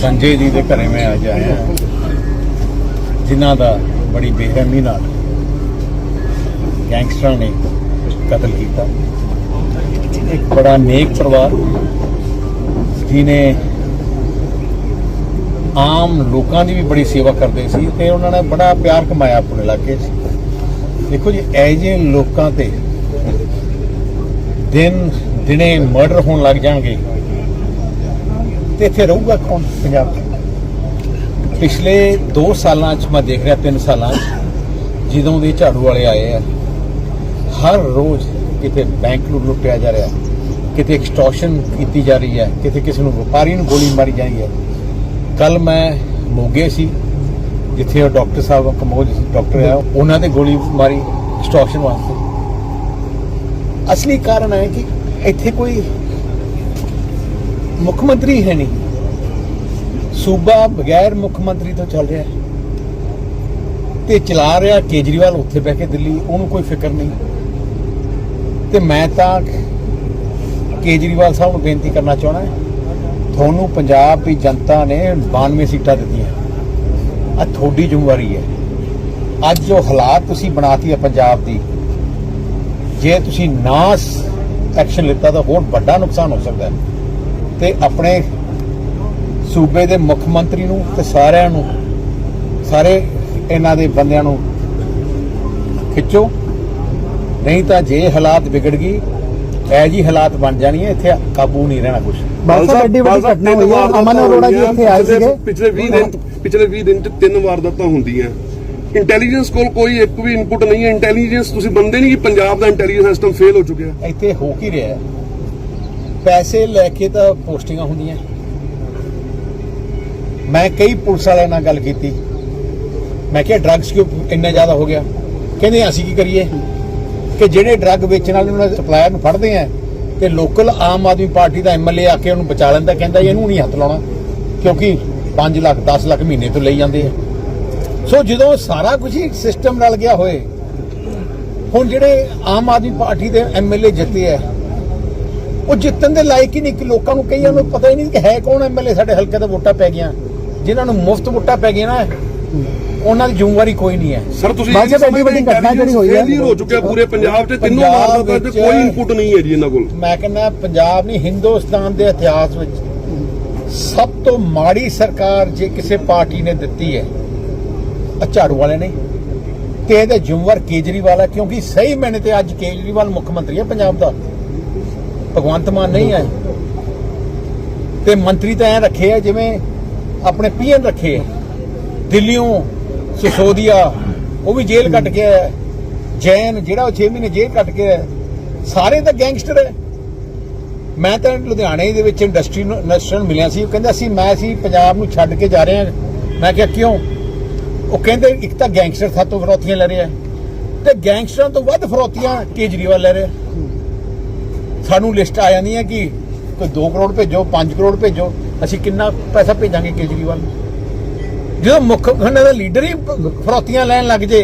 ਸੰਜੇ ਜੀ ਦੇ ਘਰੇ ਮੈਂ ਅੱਜ ਆਇਆ ਜਿਨ੍ਹਾਂ ਦਾ ਬੜੀ ਬੇਰਹਿਮੀ ਨਾਲ ਗੈਂਗਸਟਰਾਂ ਨੇ ਕਤਲ ਕੀਤਾ। ਇੱਕ ਬੜਾ ਨੇਕ ਪਰਿਵਾਰ ਜਿਨੇ ਆਮ ਲੋਕਾਂ ਦੀ ਵੀ ਬੜੀ ਸੇਵਾ ਕਰਦੇ ਸੀ ਤੇ ਉਹਨਾਂ ਨੇ ਬੜਾ ਪਿਆਰ ਕਮਾਇਆ ਆਪਣੇ ਇਲਾਕੇ 'ਚ। ਦੇਖੋ ਜੀ ਐ ਜਿਹੇ ਲੋਕਾਂ ਤੇ ਦਿਨ ਦਿਨੇ ਮਰਡਰ ਹੋਣ ਲੱਗ ਜਾਣਗੇ। ਤੇ ਇੱਥੇ ਰਹੂਗਾ ਕੌਣ ਪੰਜਾਬ ਪਿਛਲੇ 2 ਸਾਲਾਂ 'ਚ ਮੈਂ ਦੇਖ ਰਿਹਾ 3 ਸਾਲਾਂ 'ਚ, ਜਦੋਂ ਦੇ ਝਾੜੂ ਵਾਲੇ ਆਏ ਆ, ਹਰ ਰੋਜ਼ ਕਿਤੇ ਬੈਂਕ ਨੂੰ ਲੁੱਟਿਆ ਜਾ ਰਿਹਾ, ਕਿਤੇ ਐਕਸਟੋਰਸ਼ਨ ਕੀਤੀ ਜਾ ਰਹੀ ਹੈ, ਕਿਤੇ ਕਿਸੇ ਨੂੰ ਵਪਾਰੀ ਨੂੰ ਗੋਲੀ ਮਾਰੀ ਜਾ ਰਹੀ ਹੈ। ਕੱਲ ਮੈਂ ਮੋਗੇ ਸੀ, ਜਿੱਥੇ ਉਹ ਡਾਕਟਰ ਸਾਹਿਬ ਕਮੋਜ ਡਾਕਟਰ ਆ, ਉਹਨਾਂ ਤੇ ਗੋਲੀ ਮਾਰੀ ਐਕਸਟੋਰਸ਼ਨ ਵਾਸਤੇ। ਅਸਲੀ ਕਾਰਨ ਹੈ ਕਿ ਇੱਥੇ ਕੋਈ ਮੁੱਖ ਮੰਤਰੀ ਹੈ ਨਹੀਂ। ਸੂਬਾ ਬਗੈਰ ਮੁੱਖ ਮੰਤਰੀ ਤੋਂ ਚੱਲ ਰਿਹਾ ਹੈ। ਤੇ ਚਲਾ ਰਿਹਾ ਕੇਜਰੀਵਾਲ ਉੱਥੇ ਬਹਿ ਕੇ ਦਿੱਲੀ, ਉਹਨੂੰ ਕੋਈ ਫਿਕਰ ਨਹੀਂ। ਤੇ ਮੈਂ ਤਾਂ ਕੇਜਰੀਵਾਲ ਸਾਹਿਬ ਨੂੰ ਬੇਨਤੀ ਕਰਨਾ ਚਾਹਣਾ ਤੁਹਾਨੂੰ ਪੰਜਾਬ ਦੀ ਜਨਤਾ ਨੇ 92 ਸੀਟਾਂ ਦਿੱਤੀਆਂ। ਆ ਤੁਹਾਡੀ ਜ਼ਿੰਮੇਵਾਰੀ ਹੈ। ਅੱਜ ਜੋ ਹਾਲਾਤ ਤੁਸੀਂ ਬਣਾਤੀ ਹੈ ਪੰਜਾਬ ਦੀ, ਜੇ ਤੁਸੀਂ ਨਾ ਐਕਸ਼ਨ ਲਿੱਤਾ ਤਾਂ ਹੋਰ ਵੱਡਾ ਨੁਕਸਾਨ ਹੋ ਸਕਦਾ ਹੈ। ਤੇ ਆਪਣੇ ਸੂਬੇ ਦੇ ਮੁੱਖ ਮੰਤਰੀ ਨੂੰ ਤੇ ਸਾਰਿਆਂ ਨੂੰ ਸਾਰੇ ਇਹਨਾਂ ਦੇ ਬੰਦਿਆਂ ਨੂੰ ਖਿੱਚੋ। ਨਹੀਂ ਤਾਂ ਜੇ ਹਾਲਾਤ ਵਿਗੜ ਗਈ ਐ ਜੀ ਹਾਲਾਤ ਬਣ ਜਾਣੀ ਹੈ ਇੱਥੇ ਕਾਬੂ ਨਹੀਂ ਰਹਿਣਾ ਕੁਝ ਬਾਲ ਸਾਹਿਬ ਐਡੀ ਵੱਡੀ ਘਟਨਾ ਹੋਈ ਹੈ। ਅਮਨ ਅਰੋੜਾ ਜੀ ਇੱਥੇ ਆਏ ਸੀਗੇ। ਪਿਛਲੇ 20 ਦਿਨ ਪਿਛਲੇ 20 ਦਿਨ ਚ ਤਿੰਨ ਵਾਰਦਾਤਾਂ ਹੁੰਦੀਆਂ। ਇੰਟੈਲੀਜੈਂਸ ਕੋਲ ਕੋਈ ਇੱਕ ਵੀ ਇਨਪੁਟ ਨਹੀਂ ਹੈ। ਇੰਟੈਲੀਜੈਂਸ ਤੁਸੀਂ ਮੰਨਦੇ ਨਹੀਂ ਕਿ ਪੰਜਾਬ ਦਾ ਇੰਟੈਲੀਜੈਂਸ ਸਿਸਟਮ ਫੇਲ ਹੋ ਚੁੱਕਿਆ। ਇੱਥੇ ਹੋ ਕੀ ਰਿਹਾ ਹੈ? ਪੈਸੇ ਲੈ ਕੇ ਤਾਂ ਪੋਸਟਿੰਗਾਂ ਹੁੰਦੀਆਂ। ਮੈਂ ਕਈ ਪੁਲਿਸ ਵਾਲਿਆਂ ਨਾਲ ਗੱਲ ਕੀਤੀ। ਮੈਂ ਕਿਹਾ ਡਰੱਗਸ ਕਿਉਂ ਇੰਨਾ ਜ਼ਿਆਦਾ ਹੋ ਗਿਆ? ਕਹਿੰਦੇ, ਅਸੀਂ ਕੀ ਕਰੀਏ? ਕਿ ਜਿਹੜੇ ਡਰੱਗ ਵੇਚਣ ਵਾਲੇ ਉਹਨਾਂ ਦੇ ਸਪਲਾਇਰ ਨੂੰ ਫੜਦੇ ਆ ਤੇ ਲੋਕਲ ਆਮ ਆਦਮੀ ਪਾਰਟੀ ਦਾ ਐਮਐਲਏ ਆ ਕੇ ਉਹਨੂੰ ਬਚਾ ਲੈਂਦਾ, ਕਹਿੰਦਾ, ਇਹਨੂੰ ਨਹੀਂ ਹੱਥ ਲਾਉਣਾ, ਕਿਉਂਕਿ 5 ਲੱਖ 10 ਲੱਖ ਮਹੀਨੇ ਤੋਂ ਲਈ ਜਾਂਦੇ ਆ। ਸੋ ਜਦੋਂ ਸਾਰਾ ਕੁਝ ਹੀ ਸਿਸਟਮ ਨਾਲ ਗਿਆ ਹੋਏ, ਹੁਣ ਜਿਹੜੇ ਆਮ ਆਦਮੀ ਪਾਰਟੀ ਦੇ ਐਮਐਲਏ ਜਿੱਤੇ ਆ ਉਹ ਜਿੱਤਣ ਦੇ ਲਾਇਕ ਹੀ ਨਹੀਂ ਕਿ ਲੋਕਾਂ ਨੂੰ ਕਈਆਂ ਨੂੰ ਪਤਾ ਹੀ ਨਹੀਂ ਕਿ ਹੈ ਕੌਣ ਐਮਐਲਏ ਸਾਡੇ ਹਲਕੇ ਦਾ ਵੋਟਾਂ ਪੈ ਗਈਆਂ। ਜਿਨ੍ਹਾਂ ਨੂੰ ਮੁਫਤ ਵੋਟਾਂ ਪੈ ਗਈਆਂ ਨਾ ਉਹਨਾਂ ਦੀ ਜ਼ਿੰਮੇਵਾਰੀ ਕੋਈ ਨਹੀਂ ਹੈ। ਸਰ ਤੁਸੀਂ ਚ ਐਡੀ ਵੱਡੀ ਘਟਨਾ ਜਿਹੜੀ ਹੋਈ ਹੈ। ਹੋ ਚੁੱਕਿਆ ਪੂਰੇ ਪੰਜਾਬ 'ਚ ਤਿੰਨੋਂ ਵਾਰਦਾਤਾਂ ਤੇ ਕੋਈ ਇਨਪੁਟ ਨਹੀਂ ਹੈ ਜੀ ਇਹਨਾਂ ਕੋਲ। ਮੈਂ ਕਹਿੰਦਾ ਪੰਜਾਬ ਨਹੀਂ ਹਿੰਦੁਸਤਾਨ ਦੇ ਇਤਿਹਾਸ ਵਿੱਚ ਸਭ ਤੋਂ ਮਾੜੀ ਸਰਕਾਰ ਜੇ ਕਿਸੇ ਪਾਰਟੀ ਨੇ ਦਿੱਤੀ ਹੈ ਝਾੜੂ ਵਾਲੇ ਨੇ। ਤੇ ਇਹਦੇ ਜ਼ਿੰਮੇਵਾਰ ਕੇਜਰੀਵਾਲ ਹੈ ਕਿਉਂਕਿ ਸਹੀ ਮੈਨੇ ਤੇ ਅੱਜ ਕੇਜਰੀਵਾਲ ਮੁੱਖ ਮੰਤਰੀ ਹੈ ਪੰਜਾਬ ਦਾ। ਭਗਵੰਤ ਮਾਨ ਨਹੀਂ ਹੈ ਤੇ ਮੰਤਰੀ ਤਾਂ ਐ ਰੱਖੇ ਆ ਜਿਵੇਂ ਆਪਣੇ ਪੀਐਨ ਰੱਖੇ ਆ। ਦਿੱਲੀੋਂ ਸਿਸੋਦੀਆ, ਉਹ ਵੀ ਜੇਲ੍ਹ ਕੱਟ ਕੇ ਆਇਆ। ਜੈਨ, ਜਿਹੜਾ ਉਹ 6 ਮਹੀਨੇ ਜੇਲ੍ਹ ਕੱਟ ਕੇ ਆਇਆ। ਸਾਰੇ ਤਾਂ ਗੈਂਗਸਟਰ ਹੈ ਮੈਂ ਤਾਂ ਲੁਧਿਆਣੇ ਦੇ ਵਿੱਚ ਇੰਡਸਟਰੀ ਨੂੰ ਇੰਡਸਟਰੀ ਨੂੰ ਮਿਲਿਆ ਸੀ। ਉਹ ਕਹਿੰਦਾ ਸੀ ਮੈਂ ਸੀ ਪੰਜਾਬ ਨੂੰ ਛੱਡ ਕੇ ਜਾ ਰਹੇ ਹਾਂ। ਮੈਂ ਕਿਹਾ, ਕਿਉਂ? ਉਹ ਕਹਿੰਦੇ, ਇੱਕ ਤਾਂ ਗੈਂਗਸਟਰ ਸਾਤੋਂ ਫਰੋਤੀਆਂ ਲੈ ਰਿਹਾ ਤੇ ਗੈਂਗਸਟਰਾਂ ਤੋਂ ਵੱਧ ਫਰੋਤੀਆਂ ਕੇਜਰੀਵਾਲ ਲੈ ਰਿਹਾ ਸਾਨੂੰ ਲਿਸਟ ਆ ਜਾਂਦੀ ਹੈ ਕਿ ਕੋਈ 2 ਕਰੋੜ ਭੇਜੋ 5 ਕਰੋੜ ਭੇਜੋ। ਅਸੀਂ ਕਿੰਨਾ ਪੈਸਾ ਭੇਜਾਂਗੇ ਕੇਜਰੀਵਾਲ ਨੂੰ? ਜਦੋਂ ਮੁੱਖ ਖੰਡ ਦਾ ਲੀਡਰ ਹੀ ਫਰੋਤੀਆਂ ਲੈਣ ਲੱਗ ਜੇ